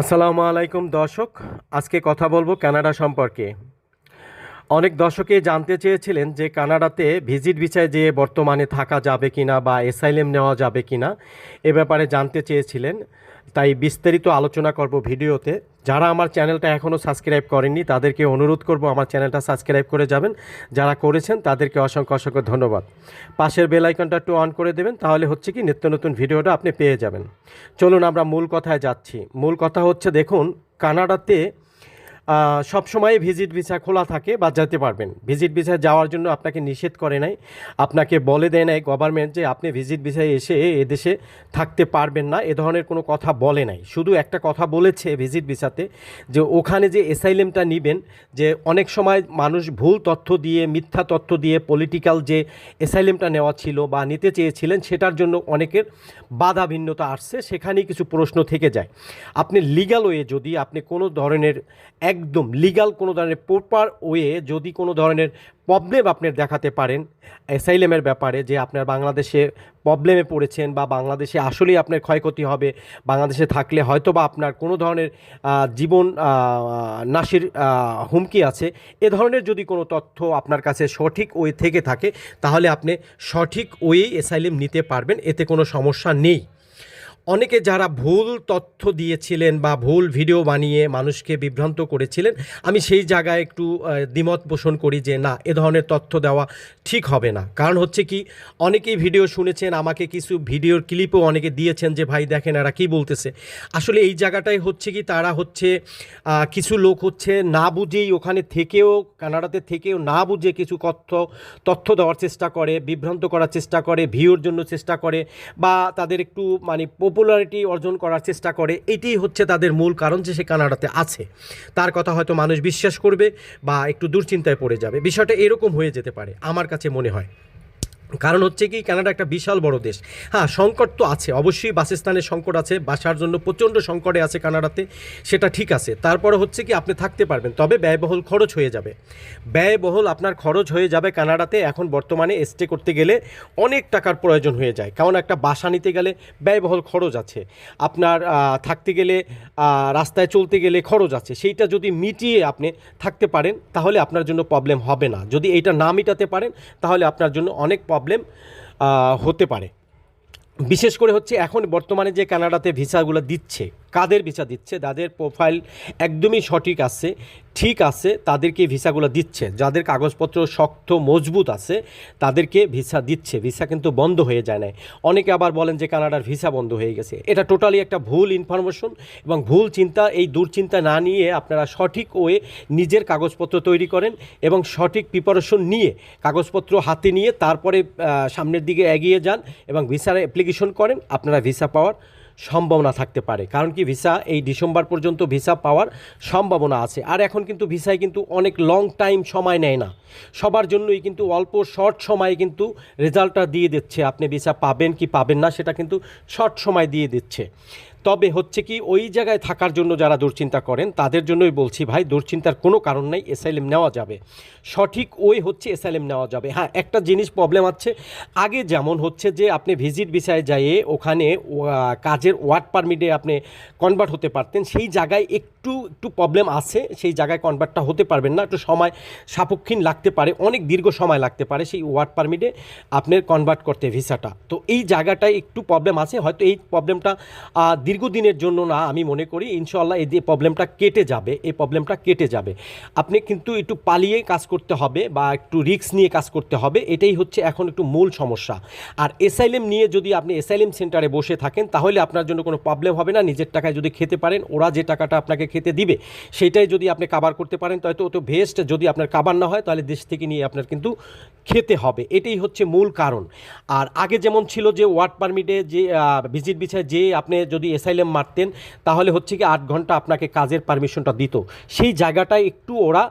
আসসালামু আলাইকুম দর্শক আজকে কথা বলব কানাডা সম্পর্কে। অনেক দর্শকে জানতে চেয়েছিলেন যে কানাডাতে ভিজিট ভিসায় যে বর্তমানে থাকা যাবে কিনা বা এসাইলেম নেওয়া যাবে কিনা, এ ব্যাপারে জানতে চেয়েছিলেন। তাই বিস্তারিত আলোচনা করব ভিডিওতে। যারা আমার চ্যানেলটা এখনও সাবস্ক্রাইব করেননি, তাদেরকে অনুরোধ করব আমার চ্যানেলটা সাবস্ক্রাইব করে যাবেন। যারা করেছেন, তাদেরকে অসংখ্য অসংখ্য ধন্যবাদ। পাশের বেল আইকনটা একটু অন করে দেবেন, তাহলে হচ্ছে কি নিত্য নতুন ভিডিওটা আপনি পেয়ে যাবেন। চলুন আমরা মূল কথায় যাচ্ছি। মূল কথা হচ্ছে, দেখুন, কানাডাতে সবসময় ভিজিট ভিসা খোলা থাকে বা যেতে পারবেন। ভিজিট ভিসা যাওয়ার জন্য আপনাকে নিষেধ করে নাই। আপনাকে বলে দেয় নাই গভর্নমেন্ট যে আপনি ভিজিট ভিসায় এসে এদেশে থাকতে পারবেন না। এ ধরনের কোনো কথা বলে নাই। শুধু একটা কথা বলেছে ভিজিট ভিসাতে যে ওখানে যে এসাইলেমটা নেবেন, যে অনেক সময় মানুষ ভুল তথ্য দিয়ে, মিথ্যা তথ্য দিয়ে পলিটিক্যাল যে এসাইলেমটা নেওয়া ছিল বা নিতে চেয়েছিলেন, সেটার জন্য অনেকের বাধা ভিন্নতা আসছে। সেখানেই কিছু প্রশ্ন থেকে যায়। আপনি লিগাল ওয়ে যদি আপনি কোনো ধরনের একদম লিগাল কোনো ধরনের প্রপার ওয়ে যদি কোনো ধরনের প্রবলেম আপনি দেখাতে পারেন অ্যাসাইলেমের ব্যাপারে যে আপনার বাংলাদেশে প্রবলেমে পড়েছেন বা বাংলাদেশে আসলেই আপনার ক্ষয়ক্ষতি হবে, বাংলাদেশে থাকলে হয়তো বা আপনার কোনো ধরনের জীবন নাশির হুমকি আছে, এ ধরনের যদি কোনো তথ্য আপনার কাছে সঠিক ওয়ে থেকে থাকে, তাহলে আপনি সঠিক ওয়েই অ্যাসাইলেম নিতে পারবেন, এতে কোনো সমস্যা নেই। অনেকে যারা ভুল তথ্য দিয়েছিলেন বা ভুল ভিডিও বানিয়ে মানুষকে বিভ্রান্ত করেছিলেন, আমি সেই জায়গায় একটু দ্বিমত পোষণ করি যে না, এ ধরনের তথ্য দেওয়া ঠিক হবে না। কারণ হচ্ছে কি, অনেকেই ভিডিও শুনেছেন, আমাকে কিছু ভিডিওর ক্লিপও অনেকে দিয়েছেন যে, ভাই, দেখেন এরা কী বলতেছে। আসলে এই জায়গাটাই হচ্ছে কি, তারা হচ্ছে কিছু লোক হচ্ছে না বুঝেই ওখানে থেকেও, কানাডাতে থেকেও না বুঝে কিছু তথ্য তথ্য দেওয়ার চেষ্টা করে, বিভ্রান্ত করার চেষ্টা করে, ভিউর জন্য চেষ্টা করে, বা তাদের একটু মানে পপুলারিটি অর্জন করার চেষ্টা করে, এটাই হচ্ছে তাদের মূল কারণ যে সে কানাডাতে আছে। তার কথা হয়তো মানুষ বিশ্বাস করবে বা একটু দুশ্চিন্তায় পড়ে যাবে। বিষয়টা এরকম হয়ে যেতে পারে, আমার কাছে মনে হয়। কারণ হচ্ছে কি, কানাডা একটা বিশাল বড় দেশ। হ্যাঁ সংকট তো আছে, অবশ্যই বাসস্থানের সংকট আছে, বাসার জন্য প্রচণ্ড সংকটে আছে কানাডাতে, সেটা ঠিক আছে। তারপরে হচ্ছে কি, আপনি থাকতে পারবেন, তবে ব্যয়বহুল খরচ হয়ে যাবে। ব্যয়বহুল আপনার খরচ হয়ে যাবে কানাডাতে, এখন বর্তমানে স্টে করতে গেলে অনেক টাকার প্রয়োজন হয়ে যায়। কারণ একটা বাসা নিতে গেলে ব্যয়বহুল খরচ আছে। আপনার থাকতে গেলে রাস্তায় চলতে গেলে খরচ আছে। সেইটা যদি মিটিয়ে আপনি থাকতে পারেন, তাহলে আপনার জন্য প্রবলেম হবে না। যদি এইটা না মিটাতে পারেন, তাহলে আপনার জন্য অনেক প্রবলেম হতে পারে। বিশেষ করে হচ্ছে এখন বর্তমানে যে কানাডাতে ভিসাগুলো দিচ্ছে কাদের ভিসা দিচ্ছে যাদের প্রোফাইল একদমই সঠিক আছে, ঠিক আছে, তাদেরকে ভিসাগুলো দিচ্ছে। যাদের কাগজপত্র শক্ত, মজবুত আছে, তাদেরকে ভিসা দিচ্ছে। ভিসা কিন্তু বন্ধ হয়ে যায় না অনেকে আবার বলেন যে কানাডার ভিসা বন্ধ হয়ে গেছে। এটা টোটালি একটা ভুল ইনফরমেশন এবং ভুল চিন্তা। এই দুশ্চিন্তা না নিয়ে আপনারা সঠিক ওয়ে নিজের কাগজপত্র তৈরি করেন এবং সঠিক প্রিপারেশন নিয়ে কাগজপত্র হাতে নিয়ে তারপরে সামনের দিকে এগিয়ে যান এবং ভিসার অ্যাপ্লিকেশন করেন। আপনারা ভিসা পাওয়ার সম্ভাবনা থাকতে পারে। কারণ কি ভিসা, এই ডিসেম্বর পর্যন্ত ভিসা পাওয়ার সম্ভাবনা আছে। আর এখন কিন্তু ভিসায় কিন্তু অনেক লং টাইম সময় নেয় না। সবার জন্যই কিন্তু অল্প শর্ট সময়ে কিন্তু রেজাল্টটা দিয়ে দিচ্ছে। আপনি ভিসা পাবেন কি পাবেন না, সেটা কিন্তু শর্ট সময় দিয়ে দিচ্ছে। তবে হচ্ছে কি ওই জায়গায় থাকার জন্য যারা দুশ্চিন্তা করেন, তাদের জন্যই বলছি ভাই, দুশ্চিন্তার কোনো কারণ নাই এসআইএম নেওয়া যাবে। সঠিক ওই হচ্ছে এসআইএম নেওয়া যাবে। হ্যাঁ একটা জিনিস প্রবলেম আছে। আগে যেমন হচ্ছে যে আপনি ভিজিট বিষয়ে যাইয়ে ওখানে কাজের ওয়ার্ক পারমিটে আপনি কনভার্ট হতে পারতেন, সেই জায়গায় একটু একটু প্রবলেম আছে। সেই জায়গায় কনভার্টটা হতে পারবেন না। একটু সময় সাপেক্ষীন লাগতে পারে, অনেক দীর্ঘ সময় লাগতে পারে সেই ওয়ার্ক পারমিটে আপনার কনভার্ট করতে ভিসাটা তো এই জায়গাটায় একটু প্রবলেম আছে, হয়তো এই প্রবলেমটা দীর্ঘদিনের জন্য না আমি মনে করি ইনশাল্লাহ এই যে প্রবলেমটা কেটে যাবে, এই প্রবলেমটা কেটে যাবে। আপনি কিন্তু একটু পালিয়ে কাজ করতে হবে বা একটু রিস্ক নিয়ে কাজ করতে হবে, এটাই হচ্ছে এখন একটু মূল সমস্যা। আর এসআইএম নিয়ে যদি আপনি এসআইএম সেন্টারে বসে থাকেন, তাহলে আপনার জন্য কোনো প্রবলেম হবে না, নিজের টাকায় যদি খেতে পারেন, ওরা যে টাকাটা আপনাকে খেতে দিবে, সেটাই যদি আপনি কাবার করতে পারেন তাহলে তো ভেস্ট যদি আপনার কাবার না হয়, তাহলে দেশ থেকে নিয়ে আপনার কিন্তু খেতে হবে। এটাই হচ্ছে মূল কারণ। আর আগে যেমন ছিল যে ওয়ার্ড পারমিটে যে ভিজিট বিছায় যে আপনি যদি এসআইএম মারতেন, তাহলে হচ্ছে কি আট ঘণ্টা আপনাকে কাজের পারমিশনটা দিত। সেই জায়গাটায় একটু ওরা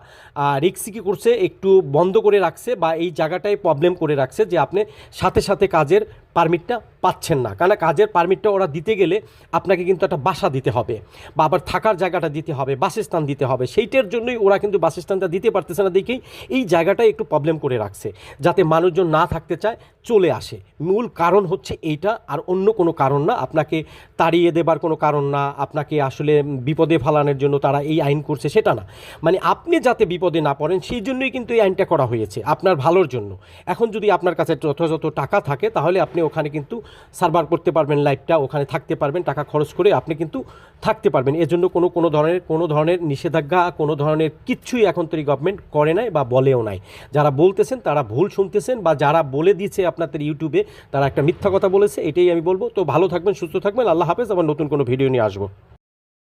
রিক্সি কি করছে, একটু বন্ধ করে রাখছে বা এই জায়গাটায় প্রবলেম করে রাখছে যে আপনি সাথে সাথে কাজের পারমিটটা পাচ্ছেন না। কারণ কাজের পারমিটটা ওরা দিতে গেলে আপনাকে কিন্তু একটা বাসা দিতে হবে বা আবার থাকার জায়গাটা দিতে হবে, বাসস্থান দিতে হবে। সেইটার জন্যই ওরা কিন্তু বাসস্থানটা দিতে পারতেছে না দেখেই এই জায়গাটাই একটু প্রবলেম করে রাখছে, যাতে মানুষজন না থাকতে চায়, চলে আসে। মূল কারণ হচ্ছে এইটা আর অন্য কোনো কারণ না। আপনাকে তাড়িয়ে দেবার কোনো কারণ না। আপনাকে আসলে বিপদে ফেলানোর জন্য তারা এই আইন করছে সেটা না। মানে আপনি যাতে বিপদে না পড়েন, সেই জন্যই কিন্তু এই আইনটা করা হয়েছে আপনার ভালোর জন্য। এখন যদি আপনার কাছে যথাযথ টাকা থাকে, তাহলে আপনি ওখানে কিন্তু সার্ভার করতে পারবেন লাইফটা ওখানে থাকতে পারবেন, টাকা খরচ করে আপনি কিন্তু থাকতে পারবেন। এজন্য কোনো কোনো ধরনের কোনো ধরনের নিষেধাজ্ঞা, কোনো ধরনের কিচ্ছুই এখন তৈরি গভর্নমেন্ট করে নাই বা বলেও নাই। যারা বলতেছেন তারা ভুল শুনতেছেন বা যারা বলে দিয়েছে আপনাদের ইউটিউবে তারা একটা মিথ্যা কথা বলেছে, এটাই আমি বলব। তো ভালো থাকবেন, সুস্থ থাকবেন, আল্লাহ হাফেজ। আবার নতুন কোনো ভিডিও নিয়ে আসব।